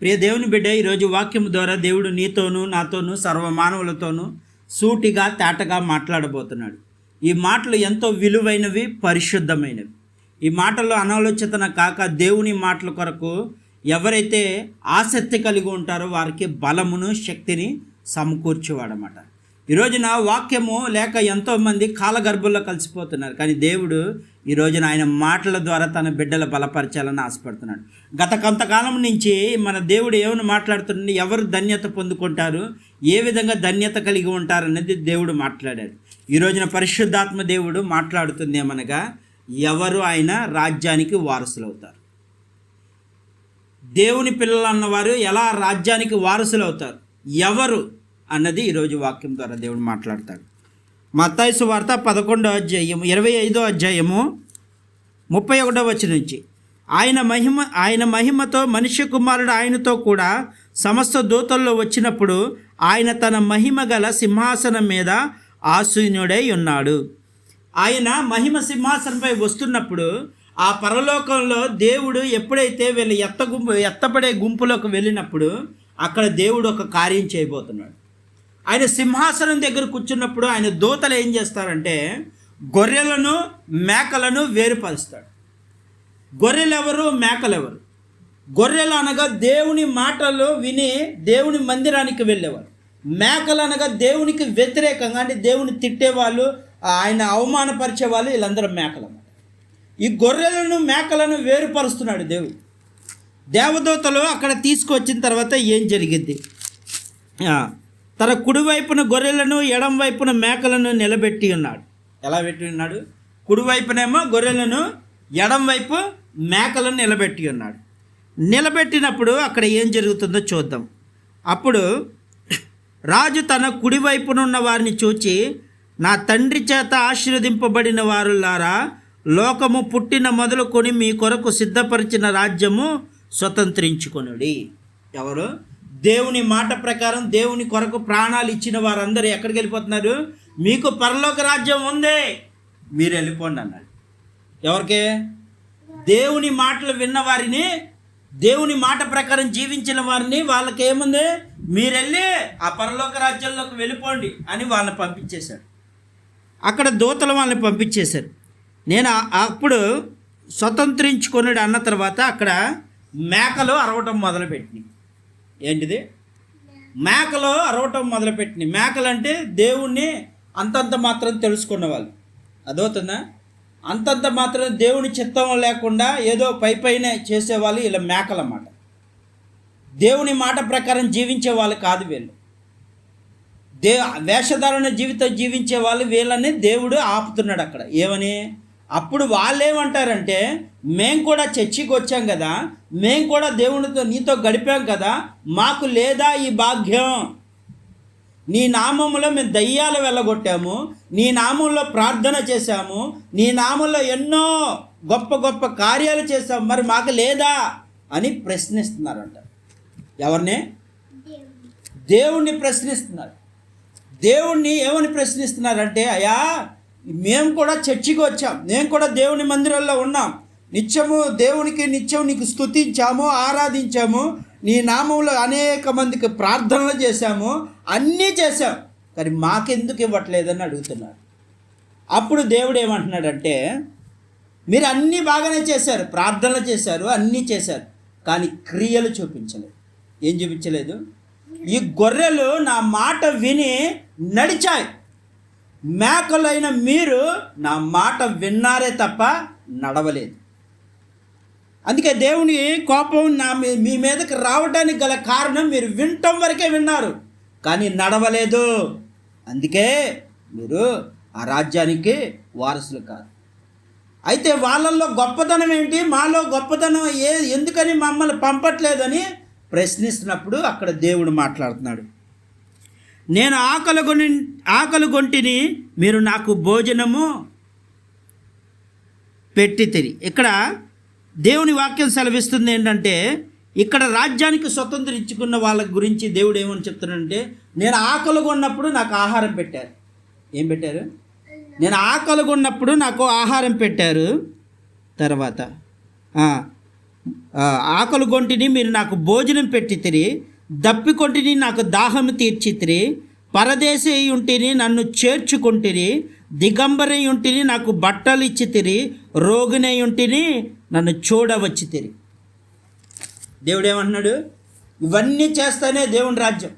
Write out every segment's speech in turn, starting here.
ప్రియ దేవుని బిడ్డ ఈరోజు వాక్యం ద్వారా దేవుడు నీతోనూ నాతోనూ సర్వమానవులతోనూ సూటిగా తేటగా మాట్లాడబోతున్నాడు. ఈ మాటలు ఎంతో విలువైనవి పరిశుద్ధమైనవి. ఈ మాటల్లో అనాలోచితన కాక దేవుని మాటల కొరకు ఎవరైతే ఆసక్తి కలిగి ఉంటారో వారికి బలమును శక్తిని సమకూర్చేవాడనమాట ఈ రోజున వాక్యము లేక ఎంతోమంది కాలగర్భంలో కలిసిపోతున్నారు. కానీ దేవుడు ఈ రోజున ఆయన మాటల ద్వారా తన బిడ్డలు బలపరచాలని ఆశపడుతున్నాడు. గత కొంతకాలం నుంచి మన దేవుడు ఏమని మాట్లాడుతున్నాడు? ఎవరు ధన్యత పొందుకుంటారు? ఏ విధంగా ధన్యత కలిగి ఉంటారు అనేది దేవుడు మాట్లాడాడు. ఈ రోజున పరిశుద్ధాత్మ దేవుడు మాట్లాడుతుంది ఏమనగా ఎవరు ఆయన రాజ్యానికి వారసులు అవుతారు దేవుని పిల్లలు అన్నవారు ఎలా రాజ్యానికి వారసులు అవుతారు ఎవరు అన్నది ఈరోజు వాక్యం ద్వారా దేవుడు మాట్లాడతాడు. మత్తాయిసు వార్త పదకొండో అధ్యాయము ఇరవై ఐదో అధ్యాయము ముప్పై ఒకటో వచ్చి నుంచి. ఆయన మహిమ ఆయన మహిమతో మనుష్య కుమారుడు ఆయనతో కూడా సమస్త దూతల్లో వచ్చినప్పుడు ఆయన తన మహిమ గల సింహాసనం మీద ఆసీనుడై ఉన్నాడు. ఆయన మహిమ సింహాసనంపై వస్తున్నప్పుడు ఆ పరలోకంలో దేవుడు ఎప్పుడైతే వీళ్ళు ఎత్త గుంపు ఎత్తపడే గుంపులోకి వెళ్ళినప్పుడు అక్కడ దేవుడు ఒక కార్యం చేయబోతున్నాడు. ఆయన సింహాసనం దగ్గర కూర్చున్నప్పుడు ఆయన దూతలు ఏం చేస్తారంటే గొర్రెలను మేకలను వేరుపరుస్తాడు గొర్రెలు ఎవరు గొర్రెలు అనగా దేవుని మాటలు విని దేవుని మందిరానికి వెళ్ళేవారు. మేకలు అనగా దేవునికి వ్యతిరేకంగా అంటే దేవుని తిట్టేవాళ్ళు ఆయన అవమానపరిచే వాళ్ళు వీళ్ళందరూ మేకలు ఈ గొర్రెలను మేకలను వేరుపరుస్తున్నాడు దేవుడు. దేవదూతలు అక్కడ తీసుకొచ్చిన తర్వాత ఏం జరిగింది? తన కుడివైపున గొర్రెలను ఎడం వైపున మేకలను నిలబెట్టి ఉన్నాడు. ఎలా పెట్టి ఉన్నాడు? కుడివైపునేమో గొర్రెలను ఎడం వైపు మేకలను నిలబెట్టి ఉన్నాడు. నిలబెట్టినప్పుడు అక్కడ ఏం జరుగుతుందో చూద్దాం. అప్పుడు రాజు తన కుడివైపున ఉన్న వారిని చూచి నా తండ్రి చేత ఆశీర్వదింపబడిన వారులారా లోకము పుట్టిన మొదలుకొని మీ కొరకు సిద్ధపరిచిన రాజ్యము స్వతంత్రించుకొనుడి. ఎవరు? దేవుని మాట ప్రకారం దేవుని కొరకు ప్రాణాలు ఇచ్చిన వారందరూ ఎక్కడికి వెళ్ళిపోతున్నారు? మీకు పరలోక రాజ్యం ఉంది. మీరు వెళ్ళిపోండి అన్నాడు. ఎవరికి? దేవుని మాటలు విన్న వారిని దేవుని మాట ప్రకారం జీవించిన వారిని వాళ్ళకి ఏముంది? మీరు వెళ్ళి ఆ పరలోక రాజ్యంలోకి వెళ్ళిపోండి అని వాళ్ళని పంపించేశాడు. అక్కడ దూతలు వాళ్ళని పంపించేశారు. నేను అప్పుడు స్వతంత్రించుకొని అన్న తర్వాత అక్కడ మేకలు అరవటం మొదలుపెట్టినాయి. ఏంటిది? మేకలు అరవటం మొదలుపెట్టినాయి మేకలు అంటే దేవుణ్ణి అంతంత మాత్రం తెలుసుకున్న వాళ్ళు అదవుతుందా అంతంత మాత్రం దేవుని చిత్తం లేకుండా ఏదో పై పైనే చేసేవాళ్ళు ఇలా మేకలు అన్నమాట దేవుని మాట ప్రకారం జీవించే వాళ్ళు కాదు వీళ్ళు. దే వేషధారణ జీవితం జీవించే వాళ్ళు వీళ్ళని దేవుడు ఆపుతున్నాడు అక్కడ. ఏమని? అప్పుడు వాళ్ళేమంటారంటే మేము కూడా చర్చికి వచ్చాం కదా మేము కూడా దేవునితో నీతో గడిపాం కదా మాకు లేదా ఈ భాగ్యం. నీ నామంలో మేము దయ్యాలు వెళ్ళగొట్టాము నీ నామంలో ప్రార్థన చేశాము నీ నామంలో ఎన్నో గొప్ప గొప్ప కార్యాలు చేశాము మరి మాకు లేదా? అని ప్రశ్నిస్తున్నారంట. ఎవరిని? దేవుణ్ణి ప్రశ్నిస్తున్నారు. దేవుణ్ణి ఏమని ప్రశ్నిస్తున్నారంటే అయ్యా మేము కూడా చర్చికి వచ్చాం. మేము కూడా దేవుని మందిరంలో ఉన్నాం. నిత్యము దేవునికి నిత్యం నీకు స్తుతించాము ఆరాధించాము. నీ నామంలో అనేక మందికి ప్రార్థనలు చేశాము. అన్నీ చేశాం. కానీ మాకెందుకు ఇవ్వట్లేదని అడుగుతున్నారు. అప్పుడు దేవుడు ఏమంటున్నాడంటే మీరు అన్నీ బాగానే చేశారు. ప్రార్థనలు చేశారు అన్నీ చేశారు. కానీ క్రియలు చూపించలేదు. ఏం చూపించలేదు? ఈ గొర్రెలు నా మాట విని నడిచాయి. మేకలైన మీరు నా మాట విన్నారే తప్ప నడవలేదు. అందుకే దేవుని కోపం నా మీ మీదకి రావడానికి గల కారణం మీరు వినటం వరకే విన్నారు కానీ నడవలేదు. అందుకే మీరు ఆ రాజ్యానికి వారసులు కాదు. అయితే వాళ్ళల్లో గొప్పతనం ఏంటి? మాలో గొప్పతనం ఏ ఎందుకని మమ్మల్ని పంపట్లేదని ప్రశ్నిస్తున్నప్పుడు అక్కడ దేవుడు మాట్లాడుతున్నాడు. నేను ఆకలి కొని ఆకలి గొంటిని మీరు నాకు భోజనము పెట్టి తిరి ఇక్కడ దేవుని వాక్యం సెలవిస్తుంది ఏంటంటే ఇక్కడ రాజ్యానికి స్వతంత్రం ఇచ్చుకున్న వాళ్ళ గురించి దేవుడు ఏమని చెప్తున్నాడంటే నేను ఆకలి కొన్నప్పుడు నాకు ఆహారం పెట్టారు. ఏం పెట్టారు? నేను ఆకలి కొన్నప్పుడు నాకు ఆహారం పెట్టారు. తర్వాత ఆకలి గొంటిని మీరు నాకు భోజనం పెట్టి తిరిగి దప్పికొంటిని నాకు దాహము తీర్చితిరి పరదేశి ఉంటిని నన్ను చేర్చుకుంటిరి దిగంబరై ఉంటిని నాకు బట్టలు ఇచ్చితిరి రోగినై ఉంటిని నన్ను చూడవచ్చితిరి. దేవుడేమంటున్నాడు? ఇవన్నీ చేస్తేనే దేవుని రాజ్యం.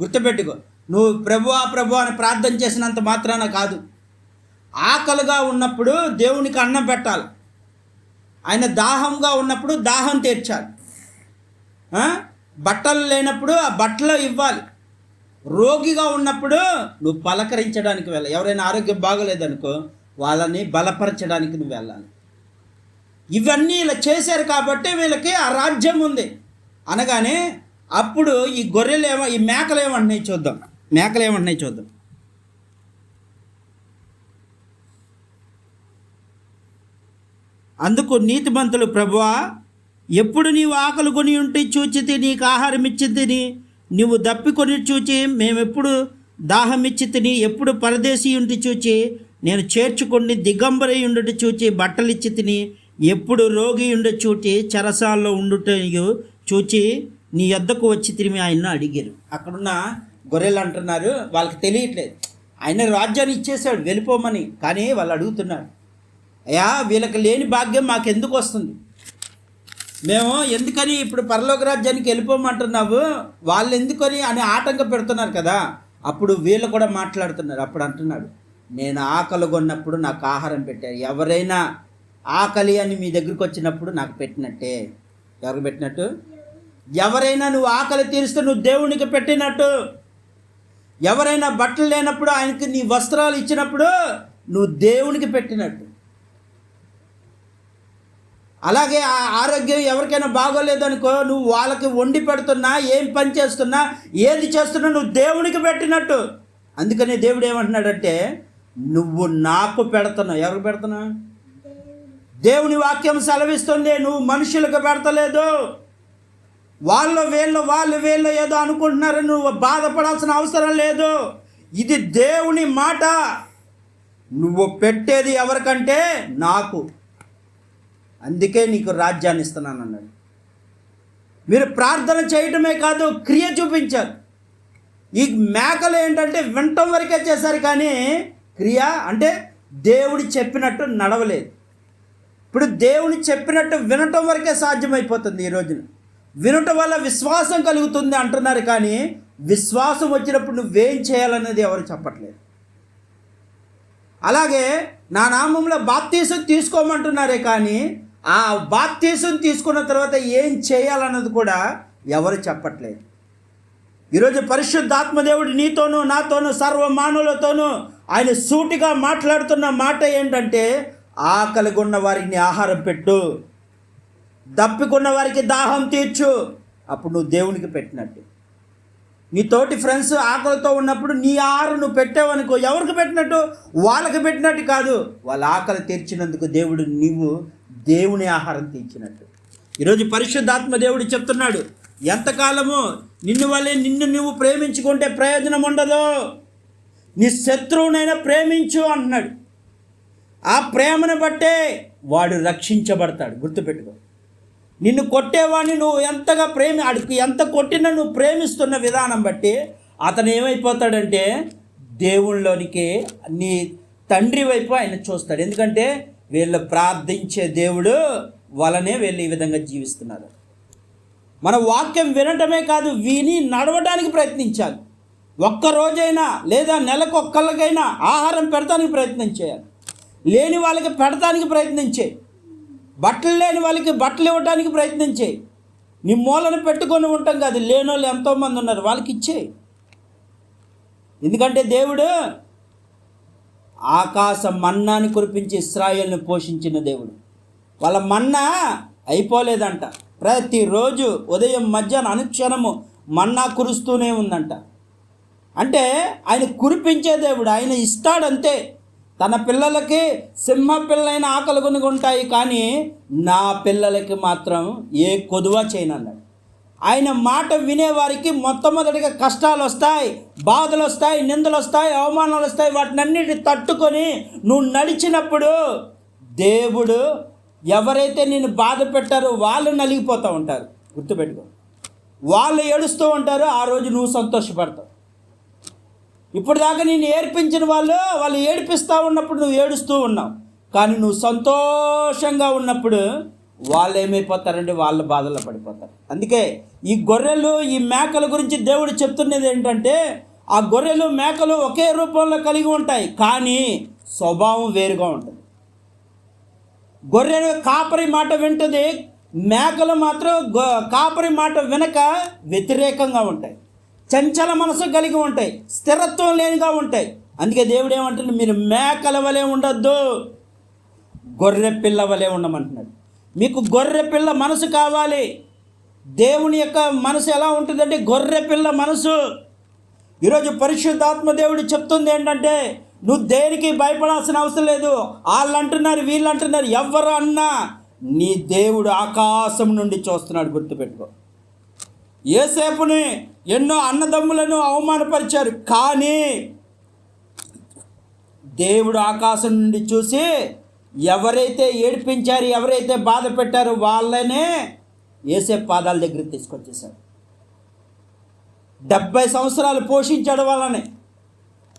గుర్తుపెట్టుకో నువ్వు ప్రభువా ప్రభు అని ప్రార్థన చేసినంత మాత్రాన కాదు. ఆకలిగా ఉన్నప్పుడు దేవునికి అన్నం పెట్టాలి. ఆయన దాహంగా ఉన్నప్పుడు దాహం తీర్చాలి. బట్టలు లేనప్పుడు ఆ బట్టలు ఇవ్వాలి. రోగిగా ఉన్నప్పుడు నువ్వు పలకరించడానికి వెళ్ళాలి. ఎవరైనా ఆరోగ్యం బాగలేదనుకో వాళ్ళని బలపరచడానికి నువ్వు వెళ్ళాలి. ఇవన్నీ ఇలా చేశారు కాబట్టి వీళ్ళకి ఆ రాజ్యం ఉంది. అనగానే అప్పుడు ఈ గొర్రెలు ఏమో ఈ మేకలు ఏమంటున్నాయి చూద్దాం. మేకలు ఏమంటున్నాయి చూద్దాం. అందుకు నీతిమంతులు ప్రభువా ఎప్పుడు నీవు ఆకలి కొని ఉంటే చూచితే నీకు ఆహారం ఇచ్చి తిని నీవు దప్పికొని చూచి మేమెప్పుడు దాహం ఇచ్చి తిని ఎప్పుడు పరదేశీ ఉండి చూచి నేను చేర్చుకొని దిగంబరై ఉండుట చూచి బట్టలు ఇచ్చి తిని ఎప్పుడు రోగి ఉండ చూచి చెరసాల్లో ఉండుట చూచి నీ యొద్దకు వచ్చి తిరిగి ఆయన అడిగారు. అక్కడున్న గొర్రెలు అంటున్నారు వాళ్ళకి తెలియట్లేదు. ఆయన రాజ్యాన్ని ఇచ్చేశాడు వెళ్ళిపోమని. కానీ వాళ్ళు అడుగుతున్నారు అయ్యా వీళ్ళకి లేని భాగ్యం మాకెందుకు వస్తుంది? మేము ఎందుకని ఇప్పుడు పరలోక రాజ్యానికి వెళ్ళిపోమంటున్నావు? వాళ్ళు ఎందుకని అని ఆటంక పెడుతున్నారు కదా? అప్పుడు వీళ్ళు కూడా మాట్లాడుతున్నారు. అప్పుడు అంటున్నాడు నేను ఆకలి కొన్నప్పుడు నాకు ఆహారం పెట్టారు. ఎవరైనా ఆకలి అని మీ దగ్గరికి వచ్చినప్పుడు నాకు పెట్టినట్టే. ఎవరికి పెట్టినట్టు? ఎవరైనా నువ్వు ఆకలి తీరిస్తే నువ్వు దేవునికి పెట్టినట్టు. ఎవరైనా బట్టలు లేనప్పుడు ఆయనకి నీ వస్త్రాలు ఇచ్చినప్పుడు నువ్వు దేవునికి పెట్టినట్టు. అలాగే ఆ ఆరోగ్యం ఎవరికైనా బాగోలేదనుకో నువ్వు వాళ్ళకి వండి పెడుతున్నా ఏం పని చేస్తున్నా ఏది చేస్తున్నా నువ్వు దేవునికి పెట్టినట్టు. అందుకని దేవుడు ఏమంటున్నాడంటే నువ్వు నాకు పెడుతున్నావు. ఎవరికి పెడుతున్నావు? దేవుని వాక్యం సెలవిస్తుంది నువ్వు మనుషులకు పెడతలేదు. వాళ్ళు వీళ్ళు వాళ్ళు వీళ్ళు ఏదో అనుకుంటున్నారు నువ్వు బాధపడాల్సిన అవసరం లేదు. ఇది దేవుని మాట. నువ్వు పెట్టేది ఎవరికంటే నాకు. అందుకే నీకు రాజ్యాన్ని ఇస్తున్నాను అన్నాడు మీరు ప్రార్థన చేయటమే కాదు క్రియ చూపించారు. ఈ మేకలు ఏంటంటే వినటం వరకే చేశారు కానీ క్రియ అంటే దేవుడి చెప్పినట్టు నడవలేదు. ఇప్పుడు దేవుని చెప్పినట్టు వినటం వరకే సాధ్యమైపోతుంది ఈ రోజున. వినటం వల్ల విశ్వాసం కలుగుతుంది అంటున్నారు కానీ విశ్వాసం వచ్చినప్పుడు నువ్వేం చేయాలనేది ఎవరు చెప్పట్లేదు. అలాగే నా నామంలో బాప్తీసం తీసుకోమంటున్నారే కానీ ఆ బాప్తీసం తీసుకున్న తర్వాత ఏం చేయాలన్నది కూడా ఎవరు చెప్పట్లేదు. ఈరోజు పరిశుద్ధాత్మదేవుడు నీతోనూ నాతోనూ సర్వమానవులతోనూ ఆయన సూటిగా మాట్లాడుతున్న మాట ఏంటంటే ఆకలిగొన్న వారికి నీ ఆహారం పెట్టు దప్పికున్న వారికి దాహం తీర్చు అప్పుడు నువ్వు దేవునికి పెట్టినట్టు. నీ తోటి ఫ్రెండ్స్ ఆకలితో ఉన్నప్పుడు నీ ఆహారం నువ్వు పెట్టావనుకో ఎవరికి పెట్టినట్టు? వాళ్ళకి పెట్టినట్టు కాదు. వాళ్ళ ఆకలి తీర్చినందుకు దేవుడు నీవు దేవుని ఆహారం తీర్చినట్టు. ఈరోజు పరిశుద్ధాత్మ దేవుడు చెప్తున్నాడు ఎంతకాలము నిన్ను వల్లే నిన్ను నువ్వు ప్రేమించుకుంటే ప్రయోజనం ఉండదు. నీ శత్రువునైనా ప్రేమించు అంటున్నాడు. ఆ ప్రేమను బట్టే వాడు రక్షించబడతాడు. గుర్తుపెట్టుకో. నిన్ను కొట్టేవాడిని నువ్వు ఎంతగా ప్రేమి అడుగు ఎంత కొట్టినా నువ్వు ప్రేమిస్తున్న విధానం బట్టి అతను ఏమైపోతాడంటే దేవుళ్ళలోనికి నీ తండ్రి వైపు ఆయన చూస్తాడు. ఎందుకంటే వీళ్ళు ప్రార్థించే దేవుడు వలనే వీళ్ళు ఈ విధంగా జీవిస్తున్నారు. మన వాక్యం వినటమే కాదు విని నడవడానికి ప్రయత్నించాలి. ఒక్క రోజైనా లేదా నెలకు ఒక్కళ్ళకైనా ఆహారం పెడతానికి ప్రయత్నం చేయాలి. లేని వాళ్ళకి పెడతానికి ప్రయత్నించే బట్టలు లేని వాళ్ళకి బట్టలు ఇవ్వడానికి ప్రయత్నించే నీ మూలను పెట్టుకొని ఉంటాం కాదు లేని వాళ్ళు ఎంతోమంది ఉన్నారు వాళ్ళకి ఇచ్చేయి. ఎందుకంటే దేవుడు ఆకాశ మన్నాని కురిపించి ఇస్రాయల్ని పోషించిన దేవుడు. వాళ్ళ మన్నా అయిపోలేదంట. ప్రతిరోజు ఉదయం మధ్యాహ్నం అనుక్షణము మన్నా కురుస్తూనే ఉందంట. అంటే ఆయన కురిపించే దేవుడు ఆయన ఇస్తాడంతే. తన పిల్లలకి సింహ పిల్లలైన ఆకలి కొనుగుంటాయి కానీ నా పిల్లలకి మాత్రం ఏ కొదువ చేయనన్నాడు. ఆయన మాట వినేవారికి మొట్టమొదటిగా కష్టాలు వస్తాయి బాధలు వస్తాయి నిందలు వస్తాయి అవమానాలు వస్తాయి. వాటినన్నిటి తట్టుకొని నువ్వు నడిచినప్పుడు దేవుడు ఎవరైతే నేను బాధ పెట్టారో వాళ్ళు నలిగిపోతూ ఉంటారు. గుర్తుపెట్టుకో. వాళ్ళు ఏడుస్తూ ఉంటారు ఆ రోజు నువ్వు సంతోషపడతావు. ఇప్పుడు దాకా నేను ఏడ్పించిన వాళ్ళు వాళ్ళు ఏడిపిస్తూ ఉన్నప్పుడు నువ్వు ఏడుస్తూ ఉన్నావు. కానీ నువ్వు సంతోషంగా ఉన్నప్పుడు వాళ్ళు ఏమైపోతారంటే వాళ్ళ బాధల్లో పడిపోతారు. అందుకే ఈ గొర్రెలు ఈ మేకల గురించి దేవుడు చెప్తున్నది ఏంటంటే ఆ గొర్రెలు మేకలు ఒకే రూపంలో కలిగి ఉంటాయి కానీ స్వభావం వేరుగా ఉంటుంది. గొర్రె కాపరి మాట వింటుంది మేకలు మాత్రం కాపరి మాట వినక వ్యతిరేకంగా ఉంటాయి. చంచల మనసు కలిగి ఉంటాయి స్థిరత్వం లేనిగా ఉంటాయి. అందుకే దేవుడు ఏమంటున్నాడు మీరు మేకల వలె ఉండొద్దు గొర్రె పిల్ల వలె ఉండమంటున్నాడు. మీకు గొర్రె పిల్ల మనసు కావాలి. దేవుని యొక్క మనసు ఎలా ఉంటుందంటే గొర్రె పిల్ల మనసు. ఈరోజు పరిశుద్ధాత్మ దేవుడు చెప్తుంది ఏంటంటే నువ్వు దేనికి భయపడాల్సిన అవసరం లేదు. వాళ్ళు అంటున్నారు వీళ్ళు అంటున్నారు ఎవరు అన్నా నీ దేవుడు ఆకాశం నుండి చూస్తున్నాడు గుర్తుపెట్టుకో. ఏసేపుని ఎన్నో అన్నదమ్ములను అవమానపరిచారు. కానీ దేవుడు ఆకాశం నుండి చూసి ఎవరైతే ఏడిపించారు ఎవరైతే బాధ పెట్టారో వాళ్ళనే ఏసే పాదాల దగ్గరికి తీసుకొచ్చేశాడు. డెబ్బై సంవత్సరాలు పోషించాడు వాళ్ళని.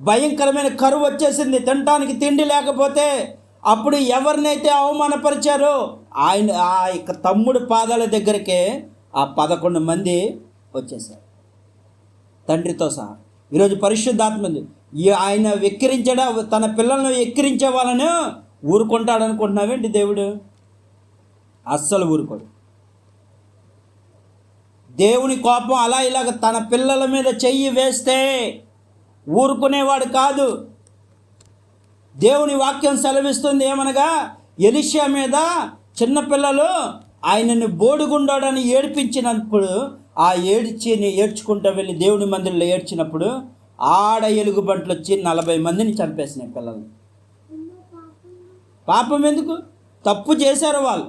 భయంకరమైన కరువు వచ్చేసింది. తినటానికి తిండి లేకపోతే అప్పుడు ఎవరినైతే అవమానపరిచారో ఆయన ఆ యొక్క తమ్ముడు పాదాల దగ్గరికే ఆ పదకొండు మంది వచ్చేసారు తండ్రితో సహా. ఈరోజు పరిశుద్ధాత్మ ఈ ఆయన వెక్కిరించడా తన పిల్లలను ఎక్కిరించే వాళ్ళను ఊరుకుంటాడు అనుకుంటున్నావేంటి దేవుడు? అస్సలు ఊరుకోడు. దేవుని కోపం అలా ఇలాగ తన పిల్లల మీద చెయ్యి వేస్తే ఊరుకునేవాడు కాదు. దేవుని వాక్యం సెలవిస్తుంది ఏమనగా ఎలిషియా మీద చిన్నపిల్లలు ఆయనని బోడిగుండాడని ఏడిపించినప్పుడు ఆ ఏడ్చిని ఏడ్చుకుంటూ వెళ్ళి దేవుని మందిరంలో ఏడ్చినప్పుడు ఆడ ఎలుగుబంట్లు వచ్చి నలభై మందిని చంపేసినాయి పిల్లల్ని. పాపం ఎందుకు? తప్పు చేశారు వాళ్ళు.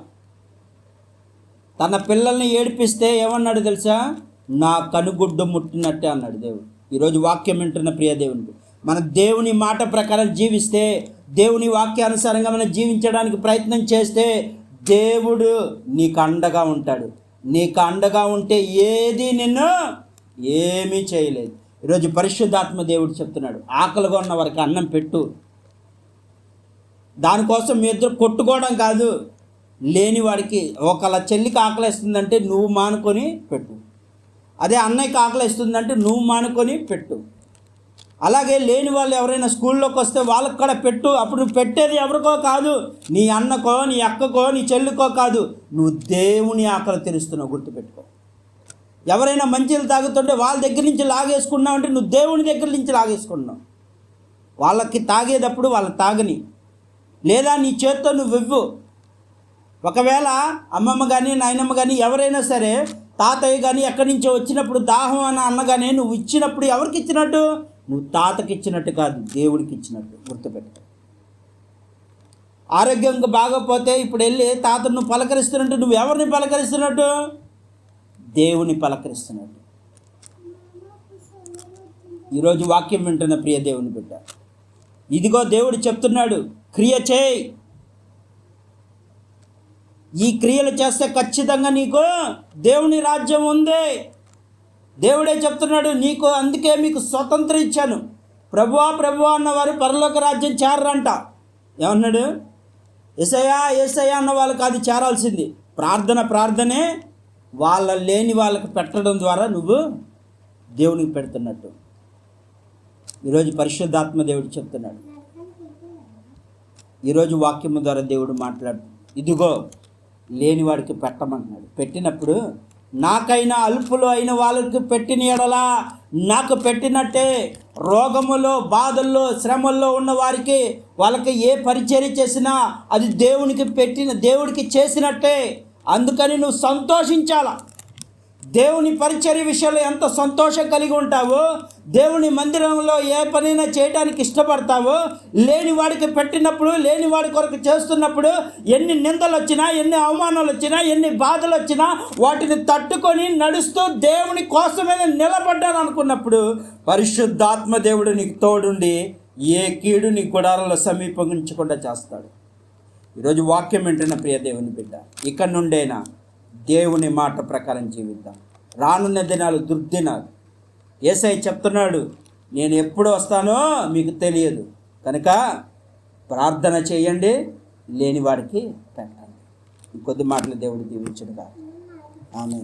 తన పిల్లల్ని ఏడిపిస్తే ఏమన్నాడు తెలుసా? నా కనుగుడ్డు ముట్టినట్టే అన్నాడు దేవుడు. ఈరోజు వాక్యం వింటున్న ప్రియ దేవునికి. మన దేవుని మాట ప్రకారం జీవిస్తే దేవుని వాక్యానుసారంగా మనం జీవించడానికి ప్రయత్నం చేస్తే దేవుడు నీకు అండగా ఉంటాడు. నీకు అండగా ఉంటే ఏది నిన్ను ఏమీ చేయలేదు. ఈరోజు పరిశుద్ధాత్మ దేవుడు చెప్తున్నాడు. ఆకలిగా ఉన్న వారికి అన్నం పెట్టు. దానికోసం మీ ఇద్దరు కొట్టుకోవడం కాదు. లేని వాడికి ఒకళ్ళ చెల్లికి ఆకలిస్తుందంటే నువ్వు మానుకొని పెట్టు. అదే అన్నయ్యకి ఆకలిస్తుందంటే నువ్వు మానుకొని పెట్టు. అలాగే లేని వాళ్ళు ఎవరైనా స్కూల్లోకి వస్తే వాళ్ళకి కూడా పెట్టు. అప్పుడు నువ్వు పెట్టేది ఎవరికో కాదు. నీ అన్నకో నీ అక్కకో నీ చెల్లికో కాదు. నువ్వు దేవుని ఆకలి తెరుస్తున్నావు గుర్తుపెట్టుకో. ఎవరైనా మంచిలు తాగుతుంటే వాళ్ళ దగ్గర నుంచి లాగేసుకున్నావు అంటే నువ్వు దేవుని దగ్గర నుంచి లాగేసుకున్నావు. వాళ్ళకి తాగేటప్పుడు వాళ్ళకి తాగని. లేదా నీ చేత్తో నువ్వు ఇవ్వు. ఒకవేళ అమ్మమ్మ కానీ నాయనమ్మ కానీ ఎవరైనా సరే తాతయ్య కానీ ఎక్కడి నుంచో వచ్చినప్పుడు దాహం అన్న అన్నగానే నువ్వు ఇచ్చినప్పుడు ఎవరికి ఇచ్చినట్టు? నువ్వు తాతకి ఇచ్చినట్టు కాదు దేవుడికి ఇచ్చినట్టు గుర్తుపెట్టు ఆరోగ్యంగా బాగపోతే ఇప్పుడు వెళ్ళి తాతను నువ్వు పలకరిస్తున్నట్టు నువ్వు ఎవరిని పలకరిస్తున్నట్టు? దేవుని పలకరిస్తున్నట్టు. ఈరోజు వాక్యం వింటున్న ప్రియ దేవుని బిడ్డ ఇదిగో దేవుడు చెప్తున్నాడు క్రియ చేయి. ఈ క్రియలు చేస్తే ఖచ్చితంగా నీకు దేవుని రాజ్యం ఉంది. దేవుడే చెప్తున్నాడు నీకు అందుకే మీకు స్వతంత్రం ఇచ్చాను. ప్రభువా ప్రభువా అన్నవారు పరలోక రాజ్యం చేరరంట. ఏమన్నాడు? ఎసయా ఏసయ్యా అన్న వాళ్ళకి అది చేరాల్సింది. ప్రార్థన ప్రార్థనే వాళ్ళ లేని వాళ్ళకి పెట్టడం ద్వారా నువ్వు దేవునికి పెడుతున్నట్టు. ఈరోజు పరిశుద్ధాత్మ దేవుడు చెప్తున్నాడు. ఈరోజు వాక్యము ద్వారా దేవుడు మాట్లాడు ఇదిగో లేనివాడికి పెట్టమంటున్నాడు. పెట్టినప్పుడు నాకైనా అల్పులు అయిన వాళ్ళకి పెట్టిన ఎడలా నాకు పెట్టినట్టే రోగములో బాధల్లో శ్రమల్లో ఉన్న వారికి వాళ్ళకి ఏ పరిచర్య చేసినా అది దేవునికి పెట్టిన దేవుడికి చేసినట్టే. అందుకని నువ్వు సంతోషించాలా? దేవుని పరిచర్య విషయంలో ఎంత సంతోషం కలిగి ఉంటావో దేవుని మందిరంలో ఏ పనైనా చేయడానికి ఇష్టపడతావో లేని వాడికి పెట్టినప్పుడు లేని వాడి కొరకు చేస్తున్నప్పుడు ఎన్ని నిందలు వచ్చినా ఎన్ని అవమానాలు వచ్చినా ఎన్ని బాధలు వచ్చినా వాటిని తట్టుకొని నడుస్తూ దేవుని కోసమే నిలబడ్డాను అనుకున్నప్పుడు పరిశుద్ధాత్మ దేవుడు నీకు తోడుండి ఏ కీడు నీ గుడారంలో సమీపించకుండా చేస్తాడు. ఈరోజు వాక్యం వింటున్న ప్రియ దేవుని బిడ్డ ఇక్కడ నుండైనా దేవుని మాట ప్రకారం జీవిద్దాం. రానున్న దినాలు దుర్దినాలు. ఏసై చెప్తున్నాడు నేను ఎప్పుడు వస్తానో మీకు తెలియదు. కనుక ప్రార్థన చేయండి లేని వాడికి పెట్టండి. ఇంకొద్ది మాటలు దేవుడు దీవించడుగా ఆమె